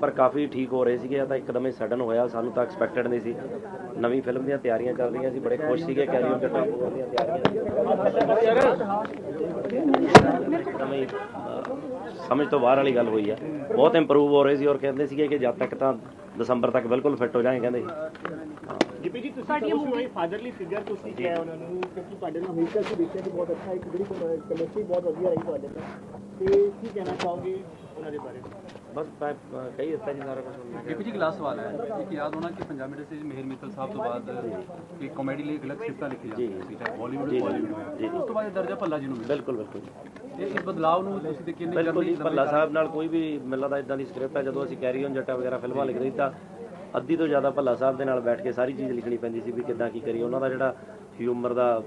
ਪਰ ਕਾਫੀ ਠੀਕ ਹੋ ਰਹੇ ਸੀਗੇ ਆ ਤਾਂ ਇੱਕਦਮ ਹੀ ਸਡਨ ਹੋਇਆ ਸਾਨੂੰ ਤਾਂ ਐਕਸਪੈਕਟਡ ਨਹੀਂ ਸੀ। ਨਵੀਂ ਫਿਲਮ ਦੀਆਂ ਤਿਆਰੀਆਂ ਚੱਲ ਰਹੀਆਂ ਸੀ ਬੜੇ ਖੁਸ਼ ਸੀਗੇ ਕੈਰੀਅਰ four ਦੀਆਂ ਤਿਆਰੀਆਂ। ਇੱਕਦਮ ਹੀ, ਅਹ, ਸਮਝ ਤੋਂ ਬਾਹਰ ਵਾਲੀ ਗੱਲ ਹੋਈ ਆ। ਬਹੁਤ ਇੰਪਰੂਵ ਹੋ ਰਹੇ ਸੀ ਔਰ ਕਹਿੰਦੇ ਸੀਗੇ ਕਿ ਜਦ ਤੱਕ ਤਾਂ ਦਸੰਬਰ ਤੱਕ ਬਿਲਕੁਲ ਫਿੱਟ ਹੋ ਜਾਣਗੇ ਕਹਿੰਦੇ ਜਿਪੀ ਜੀ ਤੁਸੀਂ ਤੁਸੀਂ ਹੋਏ ਫਾਦਰਲੀ ਫਿਗਰ ਤੁਸੀਂ ਕਿਹਾ ਉਹਨਾਂ ਨੂੰ ਕਿਉਂਕਿ ਤੁਹਾਡੇ ਨਾਲ ਹਮੇਸ਼ਾ ਸੀ ਦੇਖਿਆ ਕਿ ਬਹੁਤ ਅੱਛਾ ਇੱਕ ਜਿਹੜੀ ਕੈਮਿਸਟਰੀ ਬਹੁਤ ਵਧੀਆ ਰਹੀ ਤੁਹਾਡੇ ਨਾਲ। ਤੇ ਕੀ ਕਹਿਣਾ ਚਾਹੋਗੇ ਉਹਨਾਂ ਦੇ ਬਾਰੇ? ਬਸ ਮੈਂ ਅਹ, ਕਹੀ ਦਿੱਤਾ ਜੀ ਸਾਰਾ ਕੁਝ ਡਿਪਟੀ ਜੀ ਕਲਾਸ ਸਵਾਲ ਹੈ। ਇੱਕ ਯਾਦ ਹੋਣਾ ਕਿ ਪੰਜਾਬ ਇੰਡਸਟਰੀ 'ਚ ਮਿਹਰ ਮਿੱਤਲ ਸਾਹਿਬ ਤੋਂ ਬਾਅਦ ਇੱਕ ਕਾਮੇਡੀ ਲਈ ਇੱਕ ਅਲੱਗ ਸਿਫਤਾਂ ਲਿਖੀ ਜਾਂਦੀ ਸੀ ਚਾਹੇ ਬਾਲੀਵੁੱਡ ਜੀ, ਹੋ ਜੀ, ਬਾਲੀਵੁੱਡ ਜੀ। ਹੋਇਆ ਉਸ ਤੋਂ ਬਾਅਦ ਇਹ ਦਰਜਾ ਭੱਲਾ ਜੀ ਨੂੰ ਮਿਲਿਆ। ਬਿਲਕੁਲ ਬਿਲਕੁਲ ਇਹ ਇਸ ਬਦਲਾਅ ਨੂੰ ਤੁਸੀਂ ਤੇ ਕਿੰਨੇ ਬਿਲਕੁਲ ਜੀ ਭੱਲਾ ਸਾਹਿਬ ਨਾਲ ਕੋਈ ਵੀ ਮਿਲਦਾ ਦਾ ਇਦਾਂ ਦੀ ਸਕ੍ਰਿਪਟ ਹੈ ਜਦੋਂ ਅਸੀਂ ਕੈਰੀ ਔਨ ਜੱਟਾ ਵਗੈਰਾ ਫਿਲਮਾਂ ਲਿਖਦੇ ਸੀ ਤਾਂ ਅੱਧੀ ਤੋਂ ਜ਼ਿਆਦਾ ਭੱਲਾ ਸਾਹਿਬ ਦੇ ਨਾਲ ਬੈਠ ਕੇ ਸਾਰੀ ਚੀਜ਼ ਲਿਖਣੀ ਪੈਂਦੀ ਸੀ ਵੀ ਕਿੱਦਾਂ ਕੀ ਕਰੀਏ। ਉਹਨਾਂ ਦਾ ਜਿਹੜਾ ਹਿਊਮਰ ਦਾ ਅਹ,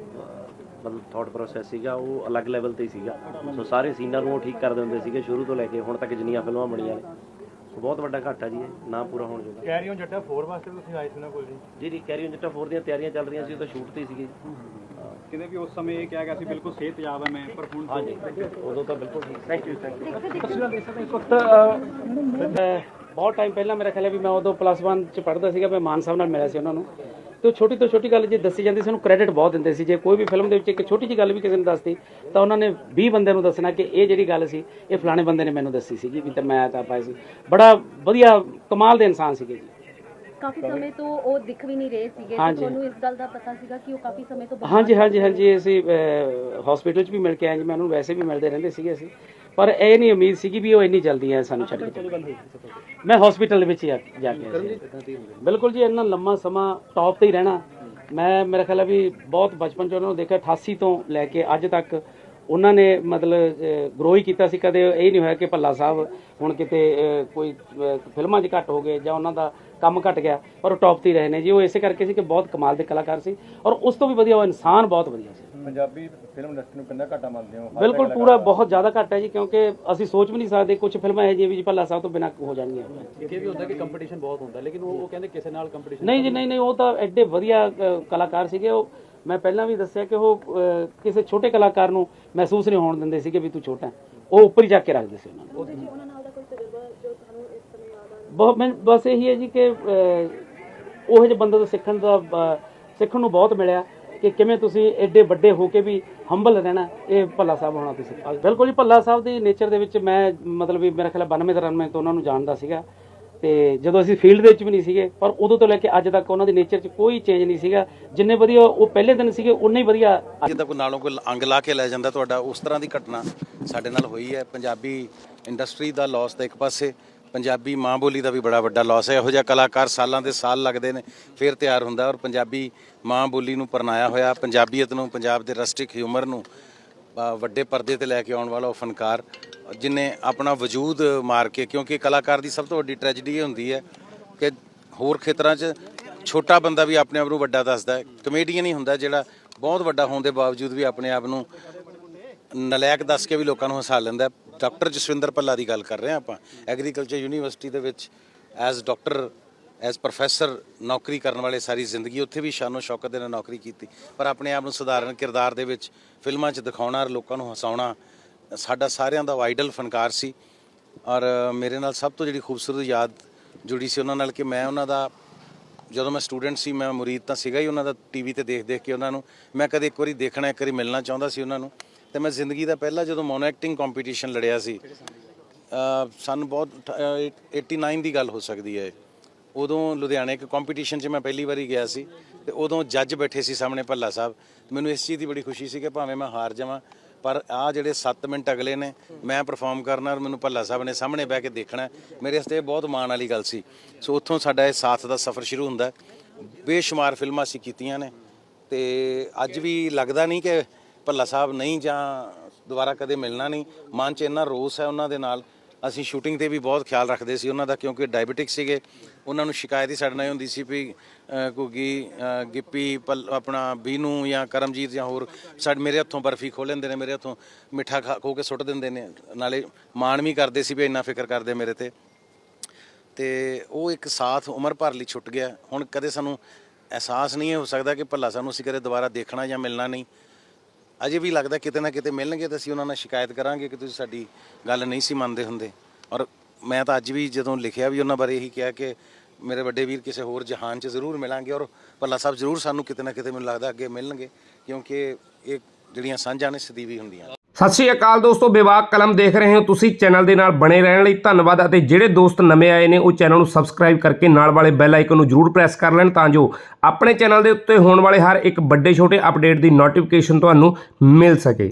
ਮਤਲਬ ਥਾਟ ਪ੍ਰੋਸੈਸ ਸੀਗਾ ਉਹ ਅਲੱਗ ਲੈਵਲ ਤੇ ਹੀ ਸੀਗਾ। ਸੋ ਸਾਰੇ ਸੀਨਾਂ ਨੂੰ ਉਹ ਠੀਕ ਕਰਦੇ ਹੁੰਦੇ ਸੀਗੇ ਸ਼ੁਰੂ ਤੋਂ ਲੈ ਕੇ ਹੁਣ ਤੱਕ ਜਿੰਨੀਆਂ ਫਿਲਮਾਂ ਬਣੀਆਂ ਨੇ। ਸੋ ਬਹੁਤ ਵੱਡਾ ਘਾਟਾ ਜੀ ਇਹ ਨਾ ਪੂਰਾ ਹੋਣ ਜੋਗਾ। ਹਾਂ ਜੱਟਾ 4 ਵਾਸਤੇ ਤੁਸੀਂ ਆਏ ਸੀ ਨਾ ਕੋਲ ਜੀ ਜੀ ਜੀ ਕੈਰੀ ਔਨ ਜੱਟਾ 4 ਦੀਆਂ ਤਿਆਰੀਆਂ ਚੱਲ ਰਹੀਆਂ ਸੀ ਉਹ ਤਾਂ ਸ਼ੂਟ ਤੇ ਹੀ ਸੀਗੇ ਕਹਿੰਦੇ ਵੀ ਉਸ ਸਮੇਂ ਇਹ ਕਿਹਾ ਗਿਆ ਸੀ ਬਿਲਕੁਲ ਸਿਹਤਯਾਬ ਹੈ ਮੈਂ ਪਰ ਹੁਣ ਹਾਂਜੀ ਉਦੋਂ ਤਾਂ ਬਿਲਕੁਲ ਠੀਕ। ਥੈਂਕ ਯੂ ਥੈਂਕ ਯੂ ਬਹੁਤ ਟਾਈਮ ਪਹਿਲਾਂ ਮੇਰਾ ਖਿਆਲ ਹੈ ਵੀ ਮੈਂ ਉਦੋਂ ਪਲੱਸ 1 ਚ ਪੜ੍ਹਦਾ ਸੀਗਾ ਮੈਂ ਮਾਨ ਸਾਹਿਬ ਨਾਲ ਮਿਲਿਆ ਸੀ ਉਹਨਾਂ ਨੂੰ। ਤੇ ਉਹ ਛੋਟੀ ਤੋਂ ਛੋਟੀ ਗੱਲ ਜੇ ਦੱਸੀ ਜਾਂਦੀ ਸੀ, ਉਹਨੂੰ ਕ੍ਰੈਡਿਟ ਬਹੁਤ ਦਿੰਦੇ ਸੀ। ਜੇ ਕੋਈ ਵੀ ਫਿਲਮ ਦੇ ਵਿੱਚ ਇੱਕ ਛੋਟੀ ਜਿਹੀ ਗੱਲ ਵੀ ਕਿਸੇ ਨੇ ਦੱਸਦੀ, ਤਾਂ ਉਹਨਾਂ ਨੇ 20 ਬੰਦਿਆਂ ਨੂੰ ਦੱਸਣਾ ਕਿ ਇਹ ਜਿਹੜੀ ਗੱਲ ਸੀ, ਇਹ ਫਲਾਣੇ ਬੰਦੇ ਨੇ ਮੈਨੂੰ ਦੱਸੀ ਸੀਗੀ ਵੀ ਤਾਂ ਮੈਂ ਤਾਂ ਪਾਈ ਸੀ। ਬੜਾ ਵਧੀਆ ਕਮਾਲ ਦੇ ਇਨਸਾਨ ਸੀਗੇ ਜੀ। ਕਾਫੀ ਸਮੇਂ ਤੋਂ ਉਹ ਦਿਖ ਵੀ ਨਹੀਂ ਰਹੇ ਸੀਗੇ ਤੇ ਹਾਂਜੀ। ਤੁਹਾਨੂੰ ਇਸ ਗੱਲ ਦਾ ਪਤਾ ਸੀਗਾ ਕਿ ਉਹ ਕਾਫੀ ਸਮੇਂ ਤੋਂ ਬਾਹਰ ਹਾਂਜੀ ਹਾਂਜੀ ਹਾਂਜੀ ਅਸੀਂ ਹਸਪੀਟਲ 'ਚ ਵੀ ਮਿਲ ਕੇ ਆਏ ਜੀ ਮੈਂ ਉਹਨੂੰ ਵੈਸੇ ਵੀ ਮਿਲਦੇ ਰਹਿੰਦੇ ਸੀਗੇ ਅਸੀਂ। ਪਰ ਇਹ ਨਹੀਂ ਉਮੀਦ ਸੀਗੀ ਵੀ ਉਹ ਇੰਨੀ ਜਲਦੀ ਹੈ ਸਾਨੂੰ ਛੱਡ ਕੇ ਮੈਂ ਹਸਪੀਟਲ ਦੇ ਵਿੱਚ ਹੀ ਆ- ਜਾ ਕੇ ਆਇਆ ਸੀ। ਬਿਲਕੁਲ ਜੀ ਇੰਨਾ ਲੰਮਾ ਸਮਾਂ ਟੌਪ ਤੇ ਹੀ ਰਹਿਣਾ। ਮੈਂ ਮੇਰਾ ਖਿਆਲ ਹੈ ਵੀ ਬਹੁਤ ਬਚਪਨ 'ਚ ਉਹਨਾਂ ਨੂੰ ਦੇਖਿਆ 88 ਤੋਂ ਲੈ ਕੇ ਅੱਜ ਤੱਕ ਉਹਨਾਂ ਨੇ ਮਤਲਬ ਗਰੋ ਹੀ ਕੀਤਾ ਸੀ। ਕਦੇ ਇਹ ਨਹੀਂ ਹੋਇਆ ਕਿ ਭੱਲਾ ਸਾਹਿਬ ਹੁਣ ਕਿਤੇ ਅਹ, ਕੋਈ ਅਹ, ਫਿਲਮਾਂ 'ਚ ਘੱਟ ਹੋ ਗਏ ਜਾਂ ਉਹਨਾਂ ਦਾ ਕੰਮ ਘਟ ਗਿਆ ਪਰ ਉਹ ਟੌਪ ਤੇ ਰਹੇ ਨੇ ਜੀ। ਉਹ ਇਸੇ ਕਰਕੇ ਸੀ ਕਿ ਬਹੁਤ ਕਮਾਲ ਦੇ ਕਲਾਕਾਰ ਸੀ ਔਰ ਉਸ ਤੋਂ ਵੀ ਵਧੀਆ ਉਹ ਇਨਸਾਨ ਬਹੁਤ ਵਧੀਆ ਸੀ। ਪੰਜਾਬੀ ਫਿਲਮ ਇੰਡਸਟਰੀ ਨੂੰ ਕਿੰਨਾ ਘਾਟਾ ਮੰਨਦੇ ਹੋ? ਬਿਲਕੁਲ ਪੂਰਾ ਬਹੁਤ ਜ਼ਿਆਦਾ ਘੱਟ ਹੈ ਜੀ ਕਿਉਂਕਿ ਅਸੀਂ ਸੋਚ ਵੀ ਨਹੀਂ ਸਕਦੇ ਕੁਝ ਫਿਲਮਾਂ ਇਹ ਜਿਹੀਆਂ ਵੀ ਭੱਲਾ ਸਾਹਿਬ ਤੋਂ ਬਿਨਾਂ ਹੋ ਜਾਣਗੀਆਂ। ਇਹ ਵੀ ਹੁੰਦਾ ਕਿ ਕੰਪੀਟੀਸ਼ਨ ਬਹੁਤ ਹੁੰਦਾ ਲੇਕਿਨ ਉਹ ਕਹਿੰਦੇ ਕਿਸੇ ਨਾਲ ਕੰਪੀਟੀਸ਼ਨ ਨਹੀਂ ਜੀ ਨਹੀਂ ਨਹੀਂ ਉਹ ਤਾਂ ਐਡੇ ਵਧੀਆ ਕਲਾਕਾਰ ਸੀਗੇ। ਉਹ ਮੈਂ ਪਹਿਲਾਂ ਵੀ ਦੱਸਿਆ ਕਿ ਉਹ ਕਿਸੇ ਛੋਟੇ ਕਲਾਕਾਰ ਨੂੰ ਮਹਿਸੂਸ ਨਹੀਂ ਹੋਣ ਦਿੰਦੇ ਸੀਗੇ ਵੀ ਤੂੰ ਛੋਟਾ ਹੈ। ਉਹ ਉੱਪਰ ਹੀ ਜਾ ਕੇ ਰੱਖਦੇ ਸੀ ਉਹਨਾਂ ਨੂੰ। ਬਹੁਤ ਮੈਂ ਬਸ ਇਹੀ ਹੈ ਜੀ ਕਿ ਉਹ ਜਿਹੇ ਬੰਦੇ ਤੋਂ ਸਿੱਖਣ ਦਾ ਸਿੱਖਣ ਨੂੰ ਬਹੁਤ ਮਿਲਿਆ ਕਿ ਕਿਵੇਂ ਤੁਸੀਂ ਐਡੇ ਵੱਡੇ ਹੋ ਕੇ ਵੀ ਹੰਬਲ ਰਹਿਣਾ, ਇਹ ਭੱਲਾ ਸਾਹਿਬ ਹੋਣਾ ਤੁਸੀਂ। ਬਿਲਕੁਲ ਜੀ, ਭੱਲਾ ਸਾਹਿਬ ਦੀ ਨੇਚਰ ਦੇ ਵਿੱਚ ਮੈਂ, ਮਤਲਬ ਵੀ ਮੇਰਾ ਖਿਆਲ ਹੈ 92 93 ਤੋਂ ਉਹਨਾਂ ਨੂੰ ਜਾਣਦਾ ਸੀਗਾ। ਤੇ ਜਦੋਂ ਅਸੀਂ ਫੀਲਡ ਦੇ ਵਿੱਚ ਵੀ ਨਹੀਂ ਸੀਗੇ, ਪਰ ਉਦੋਂ ਤੋਂ ਲੈ ਕੇ ਅੱਜ ਤੱਕ ਉਹਨਾਂ ਦੀ ਨੇਚਰ 'ਚ ਕੋਈ ਚੇਂਜ ਨਹੀਂ ਸੀਗਾ। ਜਿੰਨੇ ਵਧੀਆ ਉਹ ਪਹਿਲੇ ਦਿਨ ਸੀਗੇ, ਉਨੇ ਹੀ ਵਧੀਆ ਜਿੱਦਾਂ ਕੋਈ ਨਾਲੋਂ ਕੋਈ ਅੰਗ ਲਾ ਕੇ ਲੈ ਜਾਂਦਾ, ਤੁਹਾਡਾ ਉਸ ਤਰ੍ਹਾਂ ਦੀ ਘਟਨਾ ਸਾਡੇ ਨਾਲ ਹੋਈ ਹੈ। ਪੰਜਾਬੀ ਇੰਡਸਟਰੀ ਦਾ ਲਾਸ ਦਾ ਇੱਕ ਪਾਸੇ ਪੰਜਾਬੀ ਮਾਂ ਬੋਲੀ ਦਾ ਵੀ ਬੜਾ ਵੱਡਾ ਲਾਸ ਹੈ। ਇਹੋ ਜਿਹਾ ਕਲਾਕਾਰ ਸਾਲਾਂ ਦੇ ਸਾਲ ਲੱਗਦੇ ਨੇ, ਫਿਰ ਤਿਆਰ ਹੁੰਦਾ ਔਰ ਪੰਜਾਬੀ ਮਾਂ ਬੋਲੀ ਨੂੰ ਪਰਨਾਇਆ ਹੋਇਆ, ਪੰਜਾਬੀਅਤ ਨੂੰ, ਪੰਜਾਬ ਦੇ ਰਸਟਿਕ ਹਿਊਮਰ ਨੂੰ ਵੱਡੇ ਪਰਦੇ ਤੇ ਲੈ ਕੇ ਆਉਣ ਵਾਲਾ ਉਹ ਫਨਕਾਰ, ਜਿਨੇ ਆਪਣਾ ਵਜੂਦ ਮਾਰ ਕੇ, ਕਿਉਂਕਿ ਕਲਾਕਾਰ ਦੀ ਸਭ ਤੋਂ ਵੱਡੀ ਟ੍ਰੈਜੇਡੀ ਇਹ ਹੁੰਦੀ ਹੈ ਕਿ ਹੋਰ ਖੇਤਰਾਂ 'ਚ ਛੋਟਾ ਬੰਦਾ ਵੀ ਆਪਣੇ ਆਪ ਨੂੰ ਵੱਡਾ ਦੱਸਦਾ ਹੈ। ਕਮੇਡੀਅਨ ਹੀ ਹੁੰਦਾ ਜਿਹੜਾ ਬਹੁਤ ਵੱਡਾ ਹੋਣ ਦੇ ਬਾਵਜੂਦ ਵੀ ਆਪਣੇ ਆਪ ਨੂੰ ਨਲਾਇਕ ਦੱਸ ਕੇ ਵੀ ਲੋਕਾਂ ਨੂੰ ਹਸਾ ਲੈਂਦਾ ਡਾਕਟਰ ਜਸਵਿੰਦਰ ਭੱਲਾ ਦੀ ਗੱਲ ਕਰ ਰਹੇ ਹਾਂ ਆਪਾਂ। ਐਗਰੀਕਲਚਰ ਯੂਨੀਵਰਸਿਟੀ ਦੇ ਵਿੱਚ ਐਜ਼ ਡਾਕਟਰ ਐਜ਼ ਪ੍ਰੋਫੈਸਰ ਨੌਕਰੀ ਕਰਨ ਵਾਲੇ ਸਾਰੀ ਜ਼ਿੰਦਗੀ ਉੱਥੇ ਵੀ ਸ਼ਾਨੋ ਸ਼ੌਕਤ ਦੇ ਨਾਲ ਨੌਕਰੀ ਕੀਤੀ। ਪਰ ਆਪਣੇ ਆਪ ਨੂੰ ਸਧਾਰਨ ਕਿਰਦਾਰ ਦੇ ਵਿੱਚ ਫਿਲਮਾਂ 'ਚ ਦਿਖਾਉਣਾ, ਲੋਕਾਂ ਨੂੰ ਹਸਾਉਣਾ, ਸਾਡਾ ਸਾਰਿਆਂ ਦਾ ਆਈਡਲ ਫਨਕਾਰ ਸੀ। ਔਰ ਮੇਰੇ ਨਾਲ ਸਭ ਤੋਂ ਜਿਹੜੀ ਖੂਬਸੂਰਤ ਯਾਦ ਜੁੜੀ ਸੀ ਉਹਨਾਂ ਨਾਲ ਕਿ ਮੈਂ ਉਹਨਾਂ ਦਾ, ਜਦੋਂ ਮੈਂ ਸਟੂਡੈਂਟ ਸੀ, ਮੈਂ ਮੁਰੀਦ ਤਾਂ ਸੀਗਾ ਹੀ ਉਹਨਾਂ ਦਾ ਟੀਵੀ ਤੇ ਦੇਖ ਦੇਖ ਕੇ ਉਹਨਾਂ ਨੂੰ। ਮੈਂ ਕਦੇ ਇੱਕ ਵਾਰੀ ਦੇਖਣਾ, ਇੱਕ ਵਾਰੀ ਮਿਲਣਾ ਚਾਹੁੰਦਾ ਸੀ ਉਹਨਾਂ ਨੂੰ। ਤੇ ਮੈਂ ਜ਼ਿੰਦਗੀ ਦਾ ਪਹਿਲਾ ਜਦੋਂ ਮੋਨੋ ਐਕਟਿੰਗ ਕੰਪੀਟੀਸ਼ਨ ਲੜਿਆ ਸੀ ਅ, ਸਾਨੂੰ ਬਹੁਤ ਅਠ- ਅ, 89 ਦੀ ਗੱਲ ਹੋ ਸਕਦੀ ਹੈ ਉਦੋਂ ਲੁਧਿਆਣੇ ਇੱਕ ਕੰਪੀਟੀਸ਼ਨ 'ਚ ਮੈਂ ਪਹਿਲੀ ਵਾਰੀ ਗਿਆ ਸੀ ਤੇ ਉਦੋਂ ਜੱਜ ਬੈਠੇ ਸੀ ਸਾਹਮਣੇ ਭੱਲਾ ਸਾਹਿਬ। ਮੈਨੂੰ ਇਸ ਚੀਜ਼ ਦੀ ਬੜੀ ਖੁਸ਼ੀ ਸੀ ਕਿ ਭਾਵੇਂ ਮੈਂ ਹਾਰ ਜਾਵਾਂ ਪਰ ਆ ਜਿਹੜੇ 7 ਮਿੰਟ ਅਗਲੇ ਨੇ ਮੈਂ ਪਰਫਾਰਮ ਕਰਨਾ ਔਰ ਮੈਨੂੰ ਭੱਲਾ ਸਾਹਿਬ ਨੇ ਸਾਹਮਣੇ ਬਹਿ ਕੇ ਦੇਖਣਾ ਮੇਰੇ ਵਾਸਤੇ ਇਹ ਬਹੁਤ ਮਾਣ ਵਾਲੀ ਗੱਲ ਸੀ। ਸੋ ਉੱਥੋਂ ਸਾਡਾ ਇਹ ਸਾਥ ਦਾ ਸਫ਼ਰ ਸ਼ੁਰੂ ਹੁੰਦਾ। ਬੇਸ਼ੁਮਾਰ ਫਿਲਮਾਂ ਅਸੀਂ ਕੀਤੀਆਂ ਨੇ ਤੇ ਅੱਜ ਵੀ ਲੱਗਦਾ ਨਹੀਂ ਕਿ ਭੱਲਾ ਸਾਹਿਬ ਨਹੀਂ ਜਾਂ ਦੁਬਾਰਾ ਕਦੇ ਮਿਲਣਾ ਨਹੀਂ। ਮਨ 'ਚ ਇੰਨਾ ਰੋਸ ਹੈ ਉਹਨਾਂ ਦੇ ਨਾਲ। ਅਸੀਂ ਸ਼ੂਟਿੰਗ ਤੇ ਵੀ ਬਹੁਤ ਖਿਆਲ ਰੱਖਦੇ ਸੀ ਉਹਨਾਂ ਦਾ ਕਿਉਂਕਿ ਡਾਇਬੀਟਿਕ ਸੀਗੇ। ਉਹਨਾਂ ਨੂੰ ਸ਼ਿਕਾਇਤ ਹੀ ਸਾਡੇ ਨਾਲ ਹੁੰਦੀ ਸੀ ਵੀ ਅਹ, ਗਿੱਪੀ ਪਲ- ਆਪਣਾ ਬੀਨੂ ਜਾਂ ਕਰਮਜੀਤ ਜਾਂ ਹੋਰ ਸਾਡੇ ਮੇਰੇ ਹੱਥੋਂ ਬਰਫੀ ਖੋਹ ਲੈਂਦੇ ਨੇ ਮੇਰੇ ਹੱਥੋਂ ਮਿੱਠਾ ਖਾ ਖੋ ਕੇ ਸੁੱਟ ਦਿੰਦੇ ਨੇ। ਨਾਲੇ ਮਾਣ ਵੀ ਕਰਦੇ ਸੀ ਵੀ ਇੰਨਾ ਫਿਕਰ ਕਰਦੇ ਮੇਰੇ ਤੇ। ਤੇ ਉਹ ਇੱਕ ਸਾਥ ਉਮਰ ਭਰ ਲਈ ਛੁੱਟ ਗਿਆ। ਹੁਣ ਕਦੇ ਸਾਨੂੰ ਅਹਿਸਾਸ ਨਹੀਂ ਹੋ ਸਕਦਾ ਕਿ ਭੱਲਾ ਸਾਨੂੰ ਅਸੀਂ ਕਦੇ ਦੁਬਾਰਾ ਦੇਖਣਾ ਜਾਂ ਮਿਲਣਾ ਨਹੀਂ। ਅਜੇ ਵੀ ਲੱਗਦਾ ਕਿਤੇ ਨਾ ਕਿਤੇ ਮਿਲਣਗੇ ਤਾਂ ਅਸੀਂ ਉਹਨਾਂ ਨਾਲ ਸ਼ਿਕਾਇਤ ਕਰਾਂਗੇ ਕਿ ਤੁਸੀਂ ਸਾਡੀ ਗੱਲ ਨਹੀਂ ਸੀ ਮੰਨਦੇ ਹੁੰਦੇ। ਔਰ ਮੈਂ ਤਾਂ ਅੱਜ ਵੀ ਜਦੋਂ ਲਿਖਿਆ ਵੀ ਉਹਨਾਂ ਬਾਰੇ ਇਹੀ ਕਿਹਾ ਕਿ ਮੇਰੇ ਵੱਡੇ ਵੀਰ ਕਿਸੇ ਹੋਰ ਜਹਾਨ 'ਚ ਜ਼ਰੂਰ ਮਿਲਾਂਗੇ ਔਰ ਭੱਲਾ ਸਾਹਿਬ ਜ਼ਰੂਰ ਸਾਨੂੰ ਕਿਤੇ ਨਾ ਕਿਤੇ ਮੈਨੂੰ ਲੱਗਦਾ ਅੱਗੇ ਮਿਲਣਗੇ, ਕਿਉਂਕਿ ਇਹ ਜਿਹੜੀਆਂ ਸਾਂਝਾਂ ਨੇ ਸਦੀਵੀ ਹੁੰਦੀਆਂ ਸਤਿ ਸ਼੍ਰੀ ਅਕਾਲ ਦੋਸਤੋ ਵਿਵਾਕ ਕਲਮ ਦੇਖ ਰਹੇ ਹੋ ਤੁਸੀਂ ਚੈਨਲ ਦੇ ਨਾਲ ਬਣੇ ਰਹਿਣ ਲਈ ਧੰਨਵਾਦ ਅਤੇ ਜਿਹੜੇ ਦੋਸਤ ਨਵੇਂ ਆਏ ਨੇ, ਉਹ ਚੈਨਲ ਨੂੰ ਸਬਸਕ੍ਰਾਈਬ ਕਰਕੇ ਨਾਲ ਵਾਲੇ ਬੈਲ ਆਈਕਨ ਨੂੰ ਜਰੂਰ ਪ੍ਰੈਸ ਕਰ ਲੈਣ ਤਾਂ ਜੋ ਆਪਣੇ ਚੈਨਲ ਦੇ ਉੱਤੇ ਹੋਣ ਵਾਲੇ ਹਰ ਇੱਕ ਵੱਡੇ ਛੋਟੇ ਅਪਡੇਟ ਦੀ ਨੋਟੀਫਿਕੇਸ਼ਨ ਤੁਹਾਨੂੰ ਮਿਲ ਸਕੇ।